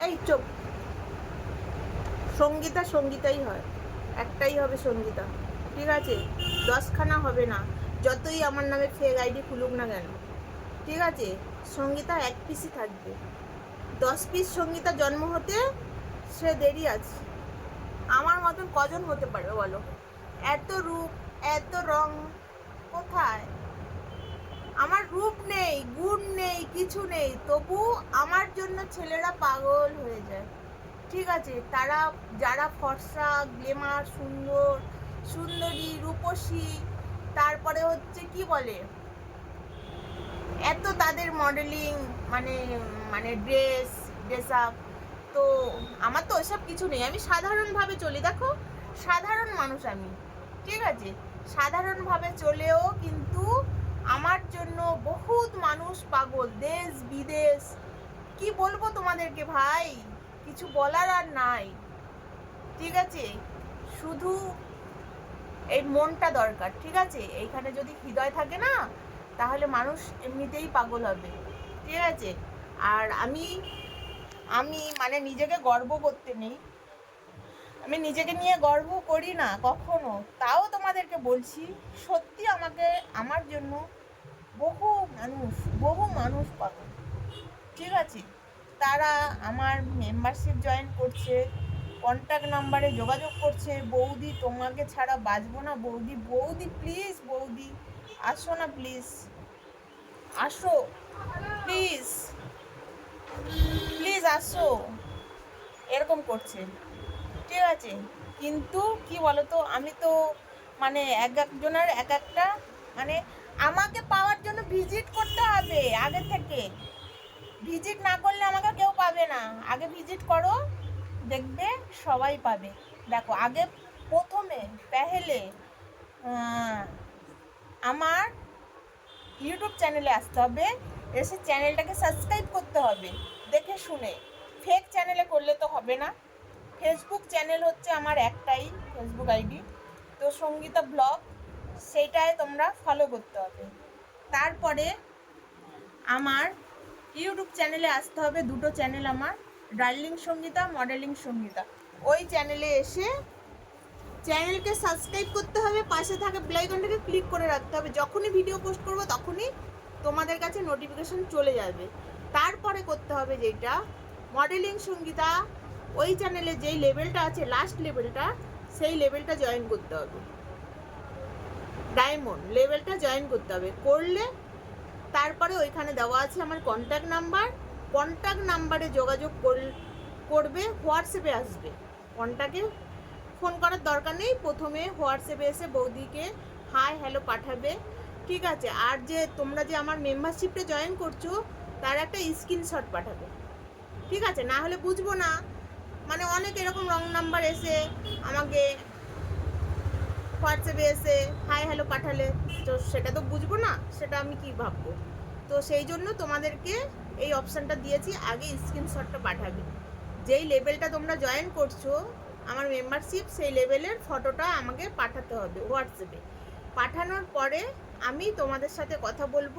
এই চোখ সঙ্গীতা সঙ্গীতাই হয়। একটাই হবে সঙ্গীতা। ঠিক আছে? দশখানা হবে না। যতই আমার নামে ফেক আইডি খুলুক না কেন। ঠিক আছে? সঙ্গীতা এক পিসই থাকবে। দশ পিস সঙ্গীতা জন্ম হতে সে দেরি আছে। আমার মতন কজন হতে পারে বলো? এত রূপ এত রং কোথায় আমার রূপ নেই গুণ নেই কিছু নেই, তবু আমার জন্য ছেলেরা পাগল হয়ে যায়। ঠিক আছে, তারা, যারা ফর্সা, গ্লেমার, সুন্দর, সুন্দরী, রূপসী, তারপরে হচ্ছে কি বলে, এত তাদের মডেলিং মানে মানে ড্রেস ড্রেস আপ তো আমার তো ওসব কিছু নেই। আমি সাধারণভাবে চলি, দেখো, সাধারণ মানুষ আমি। ঠিক আছে, সাধারণভাবে চলেও কিন্তু মানুষ, পাগল, দেশ, বিদেশ। কি বলব তোমাদেরকে ভাই? কিছু বলার আর নাই। ঠিক আছে? শুধু এই মনটা দরকার, ঠিক আছে? এইখানে যদি হৃদয় থাকে না, তাহলে মানুষ এমনিতেই পাগল হবে। ঠিক আছে? আর আমি আমি মানে নিজেকে গর্ব করতে নেই। আমি নিজেকে নিয়ে গর্ব করি না, কখনো। তাও তোমাদেরকে বলছি, সত্যি আমাকে, আমার জন্য বহু মানুষ বহু মানুষ পাগল ঠিক আছে? তারা আমার মেম্বারশিপ জয়েন করছে কন্ট্যাক্ট নাম্বারে যোগাযোগ করছে, বৌদি তোমাকে ছাড়া বাঁচবো না, বৌদি বৌদি প্লিজ বৌদি, আসো না প্লিজ আসো প্লিজ প্লিজ আসো। এরকম করছে। ঠিক আছে? কিন্তু কি বলতো, আমি তো মানে এক একজনের এক একটা মানে আমাকে পাওয়ার জন্য ভিজিট করতে হবে আগে থেকে। ভিজিট না করলে আমাকে কেউ পাবে না। আগে ভিজিট করো, দেখবে সবাই পাবে। দেখো, আগে প্রথমে, পেহেলে আমার ইউটিউব চ্যানেলে আসতে হবে। এসে চ্যানেলটাকে সাবস্ক্রাইব করতে হবে, দেখে শুনে। ফেক চ্যানেলে করলে তো হবে না। ফেসবুক চ্যানেল হচ্ছে আমার একটাই ফেসবুক আইডি তো সঙ্গীতা ব্লগ সেইটায় তোমরা ফলো করতে হবে। তারপরে আমার ইউটিউব চ্যানেলে আসতে হবে। দুটো চ্যানেল আমার ডার্লিং সঙ্গীতা মডেলিং সঙ্গীতা ওই চ্যানেলে এসে চ্যানেলকে সাবস্ক্রাইব করতে হবে। পাশে থাকা বেলাইকনটাকে ক্লিক করে রাখতে হবে। যখনই ভিডিও পোস্ট করব, তখনই তোমাদের কাছে নোটিফিকেশন চলে যাবে। তারপরে করতে হবে যেটা মডেলিং সঙ্গীতা ওই চ্যানেলে যেই লেভেলটা আছে লাস্ট লেভেলটা সেই লেভেলটা জয়েন করতে হবে। ডায়মন্ড, লেভেলটা জয়েন করতে হবে। করলে তারপরে ওইখানে দেওয়া আছে আমার কন্ট্যাক্ট নাম্বার কন্ট্যাক্ট নাম্বারে যোগাযোগ কর- করবে হোয়াটসঅ্যাপে আসবে। কন্ট্যাক্টে ফোন করার দরকার নেই। প্রথমে হোয়াটসঅ্যাপে এসে বৌদিকে হাই হ্যালো পাঠাবে। ঠিক আছে, আর যে তোমরা যে আমার মেম্বারশিপটা জয়েন করছ, তার একটা স্ক্রিনশট পাঠাবে। ঠিক আছে, না হলে বুঝব না। মানে অনেক এরকম রং নাম্বার এসে আমাকে হোয়াটসঅ্যাপে এসে, হাই, হ্যালো, পাঠালে। তো সেটা তো বুঝব না, সেটা আমি কি ভাববো? তো সেই জন্য তোমাদেরকে এই অপশানটা দিয়েছি, আগে স্ক্রিনশটটা পাঠাবে। যেই লেভেলটা তোমরা জয়েন করছ, আমার মেম্বারশিপ সেই লেভেলের ফটোটা আমাকে পাঠাতে হবে হোয়াটসঅ্যাপে। পাঠানোর পরে আমি তোমাদের সাথে কথা বলব,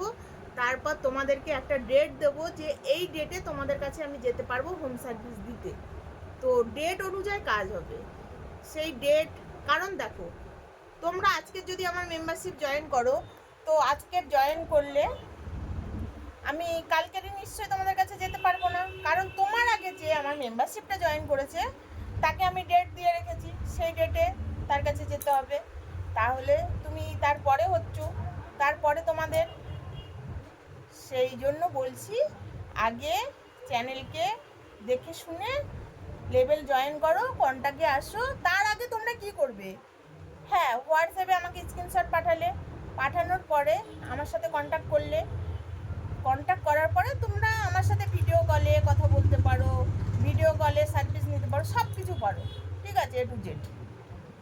তারপর তোমাদেরকে একটা ডেট দেবো যে এই ডেটে তোমাদের কাছে আমি যেতে পারব হোম সার্ভিস দিতে। তো ডেট অনুযায়ী কাজ হবে। সেই ডেট কারণ দেখো তোমরা আজকে যদি আমার মেম্বারশিপ জয়েন করো, তো আজকে জয়েন করলে আমি কালকেরই নিশ্চয়ই তোমাদের কাছে যেতে পারব না। কারণ তোমার আগে যে আমার মেম্বারশিপটা জয়েন করেছে, তাকে আমি ডেট দিয়ে রেখেছি। সেই ডেটে তার কাছে যেতে হবে। তাহলে তুমি তারপরে হচ্ছ। তারপরে তোমাদের সেই জন্য বলছি, আগে চ্যানেলকে দেখে শুনে লেভেল জয়েন করো কন্ট্যাক্টে আসো। তার আগে তোমরা কি করবে? হ্যাঁ হোয়াটসঅ্যাপে আমাকে স্ক্রিনশট পাঠালে। পাঠানোর পরে আমার সাথে কন্ট্যাক্ট করলে। কন্ট্যাক্ট করার পরে তোমরা আমার সাথে ভিডিও কলে কথা বলতে পারো ভিডিও কলে সার্ভিস নিতে পারো সব কিছু পারো। ঠিক আছে এ টু জেড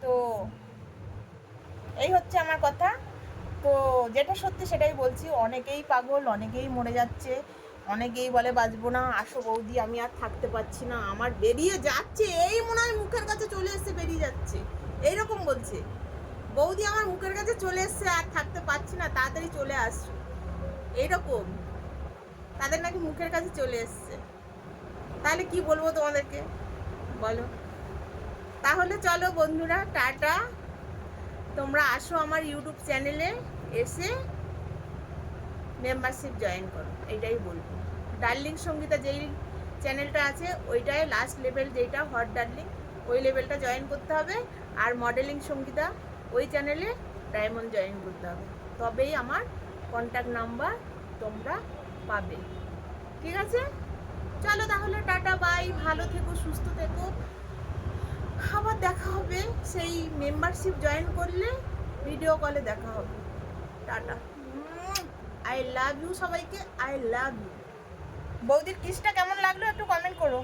তো এই হচ্ছে আমার কথা। তো যেটা সত্যি সেটাই বলছি, অনেকেই পাগল, অনেকেই মরে যাচ্ছে, অনেকেই বলে, বাঁচবো না, আসো বৌদি, আমি আর থাকতে পারছি না, আমার বেরিয়ে যাচ্ছে। এই মনে হয় মুখের কাছে চলে এসে বেরিয়ে যাচ্ছে। এইরকম বলছে। বৌদি আমার মুখের কাছে চলে এসছে, আর থাকতে পারছি না, তাড়াতাড়ি চলে আসছো। এইরকম। তাদের নাকি মুখের কাছে চলে এসছে। তাহলে কি বলব তোমাদেরকে? বলো। তাহলে চলো বন্ধুরা, টাটা। তোমরা আসো আমার ইউটিউব চ্যানেলে, এসে মেম্বারশিপ জয়েন করো এটাই বলব। ডার্লিং সঙ্গীতা যেই চ্যানেলটা আছে, ওইটাই লাস্ট লেভেল যেটা হট ডার্লিং ওই লেভেলটা জয়েন করতে হবে। আর মডেলিং সঙ্গীতা ওই চ্যানেলে ডায়মন্ড জয়েন করতে হবে। তবেই আমার কন্ট্যাক্ট নাম্বার তোমরা পাবে। ঠিক আছে? চলো তাহলে, টাটা বাই ভালো থেকো, সুস্থ থেকো। আবার দেখা হবে। সেই মেম্বারশিপ জয়েন করলে ভিডিও কলে দেখা হবে। টাটা। আই লাভ ইউ সবাইকে। আই লাভ ইউ বৌদির কিসটা কেমন লাগল একটু কমেন্ট করো।